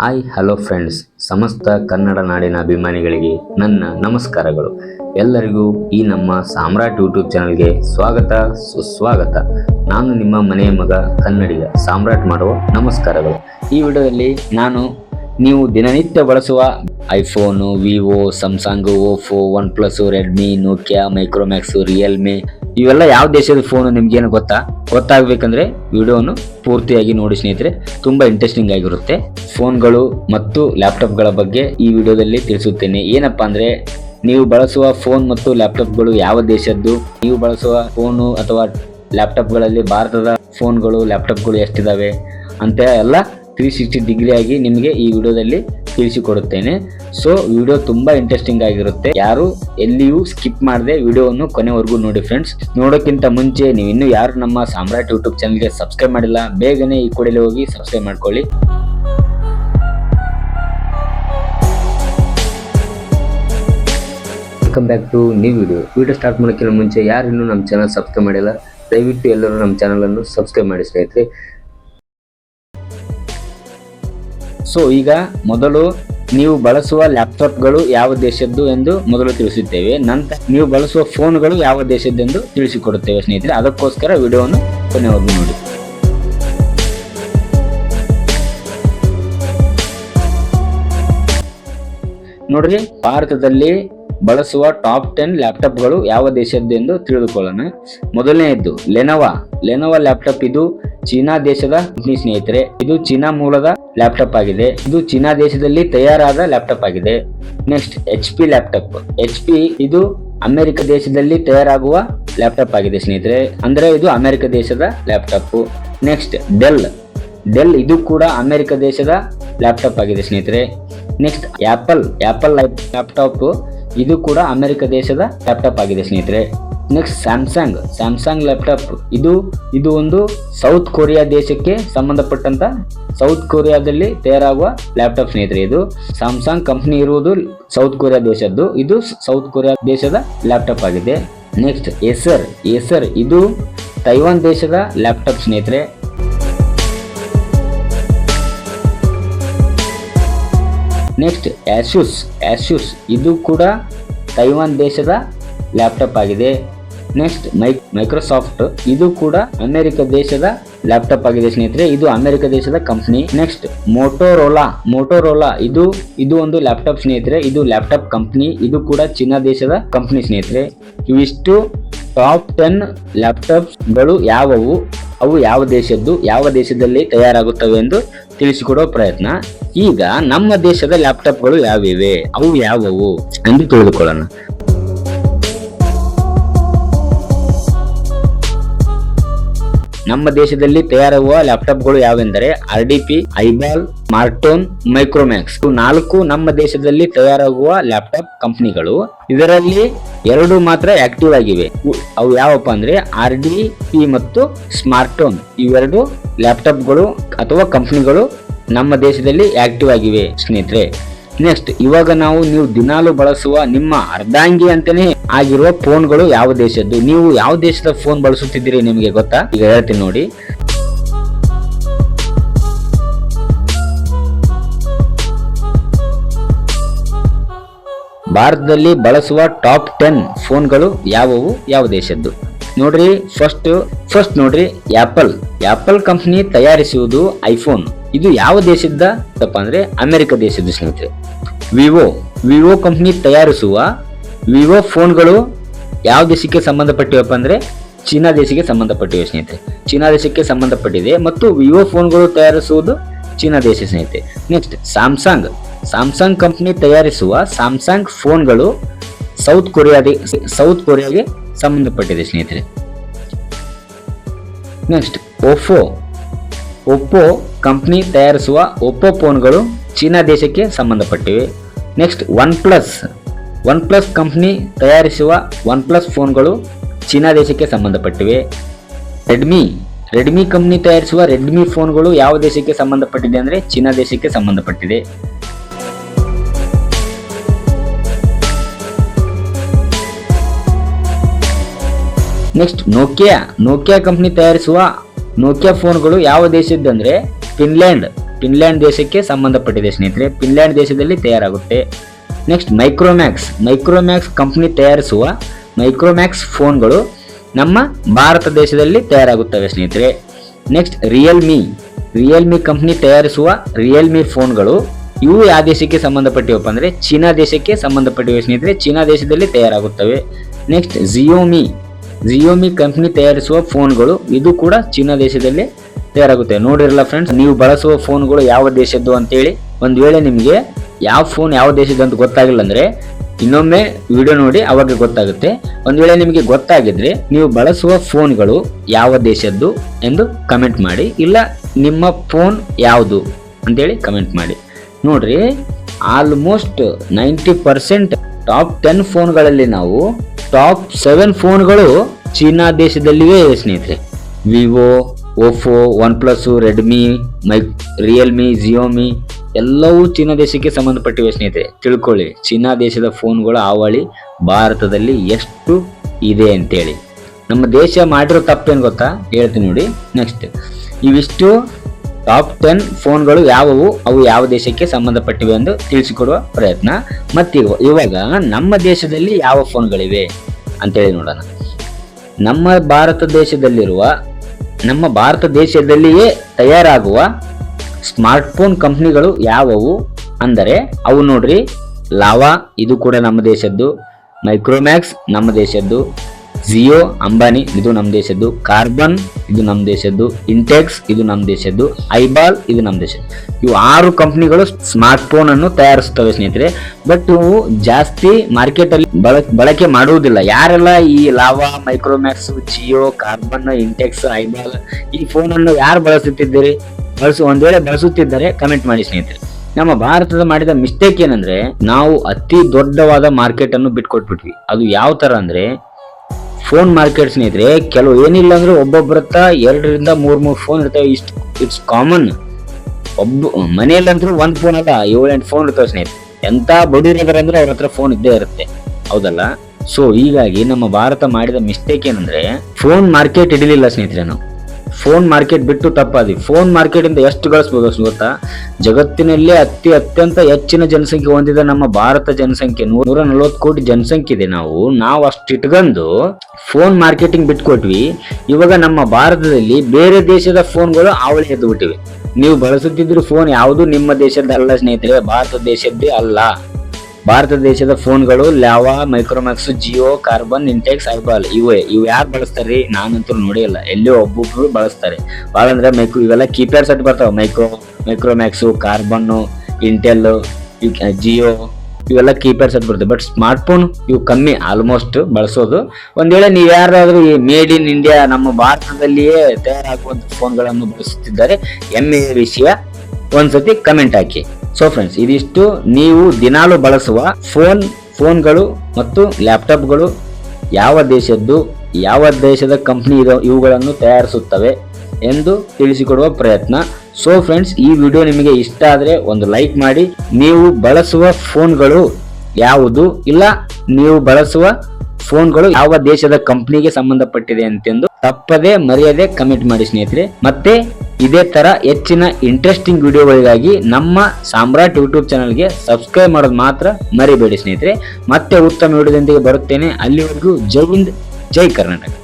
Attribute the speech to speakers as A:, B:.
A: Hi, hello friends. ಸಮಸ್ತ ಕನ್ನಡ ನಾಡಿನ ಅಭಿಮಾನಿಗಳಿಗೆ ನನ್ನ ನಮಸ್ಕಾರಗಳು. ಎಲ್ಲರಿಗೂ ಈ ನಮ್ಮ ಸಾಮ್ರಾಟ್ ಯೂಟ್ಯೂಬ್ ಚಾನಲ್ಗೆ ಸ್ವಾಗತ, ಸುಸ್ವಾಗತ. ನಾನು ನಿಮ್ಮ ಮನೆಯ ಮಗ ಕನ್ನಡಿಗ ಸಾಮ್ರಾಟ್ ಮಾಡುವ ನಮಸ್ಕಾರಗಳು. ಈ ವಿಡಿಯೋದಲ್ಲಿ ನಾನು ನೀವು ದಿನನಿತ್ಯ ಬಳಸುವ iPhone, Vivo, Samsung Oppo OnePlus Redmi, Nokia, Micromax, Realme, ಇವೆಲ್ಲ ಯಾವ ದೇಶದ ಫೋನು ನಿಮ್ಗೇನು ಗೊತ್ತಾ? ಗೊತ್ತಾಗಬೇಕಂದ್ರೆ ವಿಡಿಯೋನು ಪೂರ್ತಿಯಾಗಿ ನೋಡಿ ಸ್ನೇಹಿತರೆ, ತುಂಬಾ ಇಂಟ್ರೆಸ್ಟಿಂಗ್ ಆಗಿರುತ್ತೆ. ಫೋನ್ಗಳು ಮತ್ತು ಲ್ಯಾಪ್ಟಾಪ್ಗಳ ಬಗ್ಗೆ ಈ ವಿಡಿಯೋದಲ್ಲಿ ತಿಳಿಸುತ್ತೇನೆ. ಏನಪ್ಪಾ ಅಂದ್ರೆ, ನೀವು ಬಳಸುವ ಫೋನ್ ಮತ್ತು ಲ್ಯಾಪ್ಟಾಪ್ಗಳು ಯಾವ ದೇಶದ್ದು? ನೀವು ಬಳಸುವ ಫೋನು ಅಥವಾ ಲ್ಯಾಪ್ಟಾಪ್ಗಳಲ್ಲಿ ಭಾರತದ ಫೋನ್ಗಳು, ಲ್ಯಾಪ್ಟಾಪ್ಗಳು ಎಷ್ಟಿದ್ದಾವೆ ಅಂತ ಎಲ್ಲ ತ್ರೀ ಸಿಕ್ಸ್ಟಿ ಡಿಗ್ರಿ ಆಗಿ ನಿಮಗೆ ಈ ವಿಡಿಯೋದಲ್ಲಿ ತಿಳಿಸಿಕೊಡುತ್ತೇನೆ. ಸೊ ವಿಡಿಯೋ ತುಂಬಾ ಇಂಟ್ರೆಸ್ಟಿಂಗ್ ಆಗಿರುತ್ತೆ. ಯಾರು ಎಲ್ಲಿಯೂ ಸ್ಕಿಪ್ ಮಾಡದೆ ವಿಡಿಯೋವನ್ನು ಕೊನೆವರೆಗೂ ನೋಡಿ ಫ್ರೆಂಡ್ಸ್ ನೋಡೋಕ್ಕಿಂತ ಮುಂಚೆ ನೀವು ಇನ್ನೂ ಯಾರು ನಮ್ಮ ಸಾಮ್ರಾಟ್ ಯೂಟ್ಯೂಬ್ ಚಾನಲ್ಗೆ ಸಬ್ಸ್ಕ್ರೈಬ್ ಮಾಡಿಲ್ಲ, ಬೇಗನೆ ಈ ಕೂಡಲೇ ಹೋಗಿ ಸಬ್ಸ್ಕ್ರೈಬ್ ಮಾಡ್ಕೊಳ್ಳಿ. Welcome back to new video video start ಮಾಡೋಕ್ಕಿಂತ ಮುಂಚೆ ಯಾರು ಇನ್ನೂ ನಮ್ಮ ಚಾನಲ್ ಸಬ್ಸ್ಕ್ರೈಬ್ ಮಾಡಿಲ್ಲ, ದಯವಿಟ್ಟು ಎಲ್ಲರೂ ನಮ್ಮ ಚಾನಲನ್ನು ಸಬ್ಸ್ಕ್ರೈಬ್ ಮಾಡಿ ಸ್ನೇಹಿತರೆ. ಸೊ ಈಗ ಮೊದಲು ನೀವು ಬಳಸುವ ಲ್ಯಾಪ್ಟಾಪ್ಗಳು ಯಾವ ದೇಶದ್ದು ಎಂದು ಮೊದಲು ತಿಳಿಸುತ್ತೇವೆ ನಂತರ ನೀವು ಬಳಸುವ ಫೋನ್ಗಳು ಯಾವ ದೇಶದ್ದೆಂದು ತಿಳಿಸಿಕೊಡುತ್ತೇವೆ ಸ್ನೇಹಿತರೆ. ಅದಕ್ಕೋಸ್ಕರ ವಿಡಿಯೋವನ್ನು ಕೊನೆವರೆಗೂ ನೋಡಿ. ನೋಡ್ರಿ, ಭಾರತದಲ್ಲಿ ಬಳಸುವ ಟಾಪ್ ಟೆನ್ ಲ್ಯಾಪ್ಟಾಪ್ಗಳು ಯಾವ ದೇಶದ್ದೆಂದು ತಿಳಿದುಕೊಳ್ಳೋಣ. ಮೊದಲನೆಯದ್ದು, ಲೆನೋವಾ. ಲೆನೋವಾ ಲ್ಯಾಪ್ಟಾಪ್ ಇದು ಚೀನಾ ದೇಶದ ಕಂಪನಿ ಸ್ನೇಹಿತರೆ. ಇದು ಚೀನಾ ಮೂಲದ ಲ್ಯಾಪ್ಟಾಪ್ ಆಗಿದೆ. ಇದು ಚೀನಾ ದೇಶದಲ್ಲಿ ತಯಾರಾದ ಲ್ಯಾಪ್ಟಾಪ್ ಆಗಿದೆ. Next, H P laptop. H P ಇದು ಅಮೆರಿಕ ದೇಶದಲ್ಲಿ ತಯಾರಾಗುವ ಲ್ಯಾಪ್ಟಾಪ್ ಆಗಿದೆ ಸ್ನೇಹಿತರೆ. ಅಂದ್ರೆ ಇದು ಅಮೆರಿಕ ದೇಶದ ಲ್ಯಾಪ್ಟಾಪ್. Next, del. ಡೆಲ್ ಇದು ಕೂಡ ಅಮೆರಿಕ ದೇಶದ ಲ್ಯಾಪ್ಟಾಪ್ ಆಗಿದೆ ಸ್ನೇಹಿತರೆ. ನೆಕ್ಸ್ಟ್ ಆ್ಯಪಲ್ ಆಪಲ್ ಲ್ಯಾಪ್ಟಾಪ್ ಇದು ಕೂಡ ಅಮೆರಿಕ ದೇಶದ ಲ್ಯಾಪ್ಟಾಪ್ ಆಗಿದೆ ಸ್ನೇಹಿತರೆ. ನೆಕ್ಸ್ಟ್ ಸ್ಯಾಮ್ಸಂಗ್ ಸ್ಯಾಮ್ಸಂಗ್ ಲ್ಯಾಪ್ಟಾಪ್ ಇದು ಇದು ಒಂದು ಸೌತ್ ಕೊರಿಯಾ ದೇಶಕ್ಕೆ ಸಂಬಂಧಪಟ್ಟಂತ ಸೌತ್ ಕೊರಿಯಾದಲ್ಲಿ ತಯಾರಾಗುವ ಲ್ಯಾಪ್ಟಾಪ್ ಸ್ನೇಹಿತರೆ ಇದು. ಸ್ಯಾಮ್ಸಂಗ್ ಕಂಪ್ನಿ ಇರುವುದು ಸೌತ್ ಕೊರಿಯಾ ದೇಶದ್ದು. ಇದು ಸೌತ್ ಕೊರಿಯಾ ದೇಶದ ಲ್ಯಾಪ್ಟಾಪ್ ಆಗಿದೆ. ನೆಕ್ಸ್ಟ್ ಏಸರ್ ಏಸರ್ ಇದು ತೈವಾನ್ ದೇಶದ ಲ್ಯಾಪ್ಟಾಪ್ ಸ್ನೇಹಿತರೆ. ನೆಕ್ಸ್ಟ್ ಆ್ಯಶೂಸ್ ಆ್ಯಸ್ಯೂಸ್ ಇದು ಕೂಡ ತೈವಾನ್ ದೇಶದ ಲ್ಯಾಪ್ಟಾಪ್ ಆಗಿದೆ. ನೆಕ್ಸ್ಟ್ ಮೈ ಮೈಕ್ರೋಸಾಫ್ಟ್ ಇದು ಕೂಡ ಅಮೆರಿಕ ದೇಶದ ಲ್ಯಾಪ್ಟಾಪ್ ಆಗಿದೆ ಸ್ನೇಹಿತರೆ. ಇದು ಅಮೆರಿಕ ದೇಶದ ಕಂಪನಿ ನೆಕ್ಸ್ಟ್ ಮೋಟೋರೋಲಾ ಮೋಟೋರೋಲಾ ಇದು ಇದು ಒಂದು ಲ್ಯಾಪ್ಟಾಪ್ ಸ್ನೇಹಿತರೆ. ಇದು ಲ್ಯಾಪ್ಟಾಪ್ ಕಂಪನಿ ಇದು ಕೂಡ ಚೀನಾ ದೇಶದ ಕಂಪನಿ ಸ್ನೇಹಿತರೆ. ಇವಿಷ್ಟು ಟಾಪ್ ಟೆನ್ ಲ್ಯಾಪ್ಟಾಪ್ಸ್ಗಳು ಯಾವುವು? ಅವು ಯಾವ ದೇಶದ್ದು ಯಾವ ದೇಶದಲ್ಲಿ ತಯಾರಾಗುತ್ತವೆ ಎಂದು ತಿಳಿಸಿಕೊಡುವ ಪ್ರಯತ್ನ. ಈಗ ನಮ್ಮ ದೇಶದ ಲ್ಯಾಪ್ಟಾಪ್ಗಳು ಯಾವಿವೆ ಅವು ಯಾವುವು? ಎಂದು ತಿಳಿದುಕೊಳ್ಳೋಣ. ನಮ್ಮ ದೇಶದಲ್ಲಿ ತಯಾರಾಗುವ ಲ್ಯಾಪ್ಟಾಪ್ಗಳು ಯಾವೆಂದರೆ ಆರ್ ಡಿ ಪಿ, ಐಬಾಲ್ ಮಾರ್ಟೋನ್ ಮೈಕ್ರೋಮ್ಯಾಕ್ಸ್. ನಾಲ್ಕು ನಮ್ಮ ದೇಶದಲ್ಲಿ ತಯಾರಾಗುವ ಲ್ಯಾಪ್ಟಾಪ್ ಕಂಪನಿಗಳು. ಇದರಲ್ಲಿ ಎರಡು ಮಾತ್ರ ಆಕ್ಟಿವ್ ಆಗಿವೆ. ಅವು ಯಾವಪ್ಪ ಅಂದ್ರೆ ಆರ್ ಡಿ ಪಿ ಮತ್ತು ಸ್ಮಾರ್ಟೋನ್ ಇವೆರಡು ಲ್ಯಾಪ್ಟಾಪ್ಗಳು ಅಥವಾ ಕಂಪನಿಗಳು ನಮ್ಮ ದೇಶದಲ್ಲಿ ಆಕ್ಟಿವ್ ಆಗಿವೆ ಸ್ನೇಹಿತರೆ. ನೆಕ್ಸ್ಟ್ ಇವಾಗ ನಾವು ನೀವು ದಿನಾಲು ಬಳಸುವ ನಿಮ್ಮ ಅರ್ಧಾಂಗಿ ಅಂತಾನೆ ಆಗಿರುವ ಫೋನ್ಗಳು ಯಾವ ದೇಶದ್ದು? ನೀವು ಯಾವ ದೇಶದ ಫೋನ್ ಬಳಸುತ್ತಿದ್ದೀರಿ ನಿಮಗೆ ಗೊತ್ತಾ? ಈಗ ಹೇಳ್ತೀನಿ ನೋಡಿ. ಭಾರತದಲ್ಲಿ ಬಳಸುವ ಟಾಪ್ ಟೆನ್ ಫೋನ್ಗಳು ಯಾವುವು? ಯಾವ ದೇಶದ್ದು? ನೋಡ್ರಿ ಫಸ್ಟ್ ಫಸ್ಟ್ ನೋಡ್ರಿ ಆಪಲ್ ಆಪಲ್ ಕಂಪ್ನಿ ತಯಾರಿಸುವುದು ಐಫೋನ್ ಇದು ಯಾವ ದೇಶದ ತಪ್ಪ ಅಂದ್ರೆ ಅಮೆರಿಕ ದೇಶದ ಸ್ನೇಹಿತರೆ. ವಿವೋ ವಿವೋ ಕಂಪ್ನಿ ತಯಾರಿಸುವ ವಿವೋ ಫೋನ್ಗಳು ಯಾವ ದೇಶಕ್ಕೆ ಸಂಬಂಧಪಟ್ಟಿವಪ್ಪ ಅಂದ್ರೆ ಚೀನಾ ದೇಶಕ್ಕೆ ಸಂಬಂಧಪಟ್ಟಿವೆ ಸ್ನೇಹಿತರೆ. ಚೀನಾ ದೇಶಕ್ಕೆ ಸಂಬಂಧಪಟ್ಟಿದೆ ಮತ್ತು ವಿವೋ ಫೋನ್ಗಳು ತಯಾರಿಸುವುದು ಚೀನಾ ದೇಶ ಸ್ನೇಹಿತರೆ. ನೆಕ್ಸ್ಟ್ ಸ್ಯಾಮ್ಸಂಗ್ ಸ್ಯಾಮ್ಸಂಗ್ ಕಂಪ್ನಿ ತಯಾರಿಸುವ ಸ್ಯಾಮ್ಸಂಗ್ ಫೋನ್ಗಳು ಸೌತ್ ಕೊರಿಯಾದ ಸೌತ್ ಕೊರಿಯಾಗೆ ಸಂಬಂಧಪಟ್ಟಿದೆ ಸ್ನೇಹಿತರೆ. ನೆಕ್ಸ್ಟ್ ಒಪ್ಪೋ ಒಪ್ಪೋ ಕಂಪ್ನಿ ತಯಾರಿಸುವ ಒಪ್ಪೋ ಫೋನ್ಗಳು ಚೀನಾ ದೇಶಕ್ಕೆ ಸಂಬಂಧಪಟ್ಟಿವೆ. Next one plus one plus company ತಯಾರಿಸುವ ಒನ್ ಪ್ಲಸ್ ಫೋನ್ಗಳು ಚೀನಾ ದೇಶಕ್ಕೆ ಸಂಬಂಧಪಟ್ಟಿವೆ. ರೆಡ್ಮಿ. ರೆಡ್ಮಿ ಕಂಪ್ನಿ ತಯಾರಿಸುವ ರೆಡ್ಮಿ ಫೋನ್ಗಳು ಯಾವ ದೇಶಕ್ಕೆ ಸಂಬಂಧಪಟ್ಟಿದೆ ಅಂದರೆ ಚೀನಾ ದೇಶಕ್ಕೆ ಸಂಬಂಧಪಟ್ಟಿದೆ. ನೆಕ್ಸ್ಟ್ ನೋಕಿಯಾ ನೋಕಿಯಾ ಕಂಪ್ನಿ ತಯಾರಿಸುವ ನೋಕಿಯಾ ಫೋನ್ಗಳು ಯಾವ ದೇಶದ್ದಂದ್ರೆ ಫಿನ್ಲ್ಯಾಂಡ್ ಫಿನ್ಲ್ಯಾಂಡ್ ದೇಶಕ್ಕೆ ಸಂಬಂಧಪಟ್ಟಿದೆ ಸ್ನೇಹಿತರೆ. ಫಿನ್ಲ್ಯಾಂಡ್ ದೇಶದಲ್ಲಿ ತಯಾರಾಗುತ್ತೆ. ನೆಕ್ಸ್ಟ್ ಮೈಕ್ರೋಮ್ಯಾಕ್ಸ್ ಮೈಕ್ರೋಮ್ಯಾಕ್ಸ್ ಕಂಪ್ನಿ ತಯಾರಿಸುವ ಮೈಕ್ರೋಮ್ಯಾಕ್ಸ್ ಫೋನ್ಗಳು ನಮ್ಮ ಭಾರತ ದೇಶದಲ್ಲಿ ತಯಾರಾಗುತ್ತವೆ ಸ್ನೇಹಿತರೆ. ನೆಕ್ಸ್ಟ್ ರಿಯಲ್ಮಿ ರಿಯಲ್ಮಿ ಕಂಪ್ನಿ ತಯಾರಿಸುವ ರಿಯಲ್ಮಿ ಫೋನ್ಗಳು ಇವು ಯಾವ ದೇಶಕ್ಕೆ ಸಂಬಂಧಪಟ್ಟಿವಪ್ಪ ಅಂದರೆ ಚೀನಾ ದೇಶಕ್ಕೆ ಸಂಬಂಧಪಟ್ಟಿವೆ ಸ್ನೇಹಿತರೆ. ಚೀನಾ ದೇಶದಲ್ಲಿ ತಯಾರಾಗುತ್ತವೆ. ನೆಕ್ಸ್ಟ್ ಜಿಯೋಮಿ ಜಿಯೋಮಿ ಕಂಪ್ನಿ ತಯಾರಿಸುವ ಫೋನ್ಗಳು ಇದು ಕೂಡ ಚೀನಾ ದೇಶದಲ್ಲಿ ತಯಾರಾಗುತ್ತೆ. ನೋಡಿರಲ್ಲ ಫ್ರೆಂಡ್ಸ್ ನೀವು ಬಳಸುವ ಫೋನ್ಗಳು ಯಾವ ದೇಶದ್ದು ಅಂತೇಳಿ. ಒಂದು ವೇಳೆ ನಿಮಗೆ ಯಾವ ಫೋನ್ ಯಾವ ದೇಶದ್ದು ಅಂತ ಗೊತ್ತಾಗಿಲ್ಲ ಅಂದರೆ ಇನ್ನೊಮ್ಮೆ ವಿಡಿಯೋ ನೋಡಿ ಅವಾಗ ಗೊತ್ತಾಗುತ್ತೆ. ಒಂದು ವೇಳೆ ನಿಮಗೆ ಗೊತ್ತಾಗಿದ್ರೆ ನೀವು ಬಳಸುವ ಫೋನ್ಗಳು ಯಾವ ದೇಶದ್ದು ಎಂದು ಕಮೆಂಟ್ ಮಾಡಿ. ಇಲ್ಲ ನಿಮ್ಮ ಫೋನ್ ಯಾವುದು ಅಂತೇಳಿ ಕಮೆಂಟ್ ಮಾಡಿ. ನೋಡ್ರಿ almost ninety percent top ten ಫೋನ್ಗಳಲ್ಲಿ ನಾವು ಟಾಪ್ ಸೆವೆನ್ ಫೋನ್ಗಳು ಚೀನಾ ದೇಶದಲ್ಲಿಯೇ ಇದೆ ಸ್ನೇಹಿತರೆ. Vivo Oppo OnePlus Redmi, Mi, Realme, Xiaomi ಎಲ್ಲವೂ ಚೀನಾ ದೇಶಕ್ಕೆ ಸಂಬಂಧಪಟ್ಟಿವೆ ಸ್ನೇಹಿತರೆ. ತಿಳ್ಕೊಳ್ಳಿ, ಚೀನಾ ದೇಶದ ಫೋನ್ಗಳ ಹಾವಳಿ ಭಾರತದಲ್ಲಿ ಎಷ್ಟು ಇದೆ ಅಂತೇಳಿ. ನಮ್ಮ ದೇಶ ಮಾಡಿರೋ ತಪ್ಪೇನು ಗೊತ್ತಾ? ಹೇಳ್ತೀನಿ ನೋಡಿ ನೆಕ್ಸ್ಟ್ ಇವಿಷ್ಟು ಟಾಪ್ ಟೆನ್ ಫೋನ್ಗಳು ಯಾವುವು? ಅವು ಯಾವ ದೇಶಕ್ಕೆ ಸಂಬಂಧಪಟ್ಟಿವೆ ಎಂದು ತಿಳಿಸಿಕೊಡುವ ಪ್ರಯತ್ನ. ಮತ್ತು ಇವಾಗ ನಮ್ಮ ದೇಶದಲ್ಲಿ ಯಾವ ಫೋನ್ಗಳಿವೆ ಅಂತೇಳಿ ನೋಡೋಣ. ನಮ್ಮ ಭಾರತ ದೇಶದಲ್ಲಿರುವ, ನಮ್ಮ ಭಾರತ ದೇಶದಲ್ಲಿಯೇ ತಯಾರಾಗುವ ಸ್ಮಾರ್ಟ್ಫೋನ್ ಕಂಪ್ನಿಗಳು ಯಾವುವು ಅಂದರೆ, ಅವು ನೋಡ್ರಿ, ಲಾವಾ, ಇದು ಕೂಡ ನಮ್ಮ ದೇಶದ್ದು. ಮೈಕ್ರೋಮ್ಯಾಕ್ಸ್, ನಮ್ಮ ದೇಶದ್ದು. ಜಿಯೋ ಅಂಬಾನಿ ಇದು ನಮ್ಮ ದೇಶದ್ದು. ಕಾರ್ಬನ್ ಇದು ನಮ್ಮ ದೇಶದ್ದು. ಇಂಟೆಕ್ಸ್ ಇದು ನಮ್ಮ ದೇಶದ್ದು. ಐಬಾಲ್ ಇದು ನಮ್ಮ ದೇಶ ಇವು ಆರು ಕಂಪ್ನಿಗಳು ಸ್ಮಾರ್ಟ್ ಫೋನ್ ಅನ್ನು ತಯಾರಿಸ್ತವೆ, ಸ್ನೇಹಿತರೆ. ಬಟ್ ಇವು ಜಾಸ್ತಿ ಮಾರ್ಕೆಟ್ ಅಲ್ಲಿ ಬಳ ಬಳಕೆ ಮಾಡುವುದಿಲ್ಲ. ಯಾರೆಲ್ಲ ಈ Lava Micromax Jio Karbonn Intex iBall ಈ ಫೋನ್ ಅನ್ನು ಯಾರು ಬಳಸುತ್ತಿದ್ದೀರಿ? ಬಳಸು, ಒಂದ್ ವೇಳೆ ಬಳಸುತ್ತಿದ್ದಾರೆ ಕಮೆಂಟ್ ಮಾಡಿ, ಸ್ನೇಹಿತರೆ. ನಮ್ಮ ಭಾರತದ ಮಾಡಿದ ಮಿಸ್ಟೇಕ್ ಏನಂದ್ರೆ, ನಾವು ಅತಿ ದೊಡ್ಡವಾದ ಮಾರ್ಕೆಟ್ ಅನ್ನು ಬಿಟ್ಕೊಟ್ಬಿಟ್ವಿ. ಅದು ಯಾವ ತರ ಅಂದ್ರೆ ಫೋನ್ ಮಾರ್ಕೆಟ್ ಸ್ನೇಹಿತರೆ, ಕೆಲವು ಏನಿಲ್ಲ ಅಂದ್ರೆ ಒಬ್ಬೊಬ್ಬರ ಹತ್ರ ಎರಡರಿಂದ ಮೂರ್ ಮೂರ್ ಫೋನ್ ಇರ್ತವೆ. ಇಷ್ಟು, ಇಟ್ಸ್ ಕಾಮನ್. ಒಬ್ಬ ಮನೆಯಲ್ಲಂತೂ ಒಂದ್ ಫೋನ್ ಅಲ್ಲ, ಏಳೆಂಟು ಫೋನ್ ಇರ್ತವೆ ಸ್ನೇಹಿತರೆ. ಎಂತ ಬಡಿರಿದಾರೆ ಅಂದ್ರೆ ಅವ್ರ ಹತ್ರ ಫೋನ್ ಇದ್ದೇ ಇರುತ್ತೆ. ಹೌದಲ್ಲ? ಸೊ ಹೀಗಾಗಿ ನಮ್ಮ ಭಾರತ ಮಾಡಿದ ಮಿಸ್ಟೇಕ್ ಏನಂದ್ರೆ, ಫೋನ್ ಮಾರ್ಕೆಟ್ ಇಡಲಿಲ್ಲ ಸ್ನೇಹಿತರೆ ನಾವು. ಫೋನ್ ಮಾರ್ಕೆಟ್ ಬಿಟ್ಟು ತಪ್ಪಾದಿ. ಫೋನ್ ಮಾರ್ಕೆಟ್ ಇಂದ ಎಷ್ಟು ಗಳಿಸ್ಬೋದು ಗೊತ್ತಾ? ಜಗತ್ತಿನಲ್ಲೇ ಅತಿ ಅತ್ಯಂತ ಹೆಚ್ಚಿನ ಜನಸಂಖ್ಯೆ ಹೊಂದಿದ ನಮ್ಮ ಭಾರತ ಜನಸಂಖ್ಯೆ ನೂರ ನಲವತ್ತು ಕೋಟಿ ಜನಸಂಖ್ಯೆ ಇದೆ ನಾವು. ನಾವು ಅಷ್ಟು ಇಟ್ಕೊಂಡು ಫೋನ್ ಮಾರ್ಕೆಟಿಂಗ್ ಬಿಟ್ಕೊಟ್ವಿ. ಇವಾಗ ನಮ್ಮ ಭಾರತದಲ್ಲಿ ಬೇರೆ ದೇಶದ ಫೋನ್ಗಳು ಅವಳಿ ಎದ್ದು ಬಿಟ್ಟಿವೆ ನೀವು ಬಳಸುತ್ತಿದ್ರು ಫೋನ್ ಯಾವುದು ನಿಮ್ಮ ದೇಶದ ಅಲ್ಲ ಸ್ನೇಹಿತರೆ, ಭಾರತ ದೇಶದ್ದೇ ಅಲ್ಲ. ಭಾರತ ದೇಶದ ಫೋನ್ಗಳು, Lava, Micromax, Jio, Karbonn, Intex, iBall ಇವೇ. ಇವು ಯಾರು ಬಳಸ್ತಾರೆ ನಾನಂತೂ ನೋಡಿಲ್ಲ ಎಲ್ಲಿ ಒಬ್ಬೊಬ್ರು ಬಳಸ್ತಾರೆ. ಭಾಳ ಅಂದ್ರೆ ಮೈಕ್ರೋ ಇವೆಲ್ಲ ಕೀಪ್ಯಾಡ್ ಸೆಟ್ ಬರ್ತಾವ. Micro, Micromax, Karbonn Intel Jio ಇವೆಲ್ಲ ಕೀಪ್ಯಾಡ್ ಸೆಟ್ ಬರುತ್ತೆ. ಬಟ್ ಸ್ಮಾರ್ಟ್ ಫೋನ್ ಇವು ಕಮ್ಮಿ, ಆಲ್ಮೋಸ್ಟ್ ಬಳಸೋದು. ಒಂದ್ ವೇಳೆ ನೀವು ಯಾರಾದ್ರೂ ಈ ಮೇಡ್ ಇನ್ ಇಂಡಿಯಾ ನಮ್ಮ ಭಾರತದಲ್ಲಿಯೇ ತಯಾರಾಗುವಂತ ಫೋನ್ಗಳನ್ನು ಬಳಸುತ್ತಿದ್ದಾರೆ, ಎಮ್ಮೆ ವಿಷಯ ಒಂದ್ಸತಿ ಕಮೆಂಟ್ ಹಾಕಿ. ಸೊ ಫ್ರೆಂಡ್ಸ್ ಇದಿಷ್ಟು ನೀವು ದಿನಾಲು ಬಳಸುವ ಫೋನ್ ಫೋನ್ಗಳು ಮತ್ತು ಲ್ಯಾಪ್ಟಾಪ್ಗಳು ಯಾವ ದೇಶದ್ದು, ಯಾವ ದೇಶದ ಕಂಪ್ನಿ ಇರೋ ಇವುಗಳನ್ನು ತಯಾರಿಸುತ್ತವೆ ಎಂದು ತಿಳಿಸಿಕೊಡುವ ಪ್ರಯತ್ನ. ಸೊ ಫ್ರೆಂಡ್ಸ್ ಈ ವಿಡಿಯೋ ನಿಮಗೆ ಇಷ್ಟ ಆದರೆ ಒಂದು ಲೈಕ್ ಮಾಡಿ. ನೀವು ಬಳಸುವ ಫೋನ್ಗಳು ಯಾವುದು? ಇಲ್ಲ, ನೀವು ಬಳಸುವ ಫೋನ್ಗಳು ಯಾವ ದೇಶದ ಕಂಪ್ನಿಗೆ ಸಂಬಂಧಪಟ್ಟಿದೆ ಅಂತೆಂದು ತಪ್ಪದೆ ಮರೆಯದೆ ಕಮೆಂಟ್ ಮಾಡಿ ಸ್ನೇಹಿತರೆ. ಮತ್ತೆ ಇದೇ ತರ ಹೆಚ್ಚಿನ ಇಂಟ್ರೆಸ್ಟಿಂಗ್ ವಿಡಿಯೋಗಳಿಗಾಗಿ ನಮ್ಮ ಸಾಮ್ರಾಟ್ ಯೂಟ್ಯೂಬ್ ಚಾನಲ್ಗೆ ಸಬ್ಸ್ಕ್ರೈಬ್ ಮಾಡೋದು ಮಾತ್ರ ಮರಿಬೇಡಿ ಸ್ನೇಹಿತರೆ. ಮತ್ತೆ ಉತ್ತಮ ವಿಡಿಯೋದೊಂದಿಗೆ ಬರುತ್ತೇನೆ. ಅಲ್ಲಿವರೆಗೂ ಜೈ ಹಿಂದ್, ಜೈ ಕರ್ನಾಟಕ.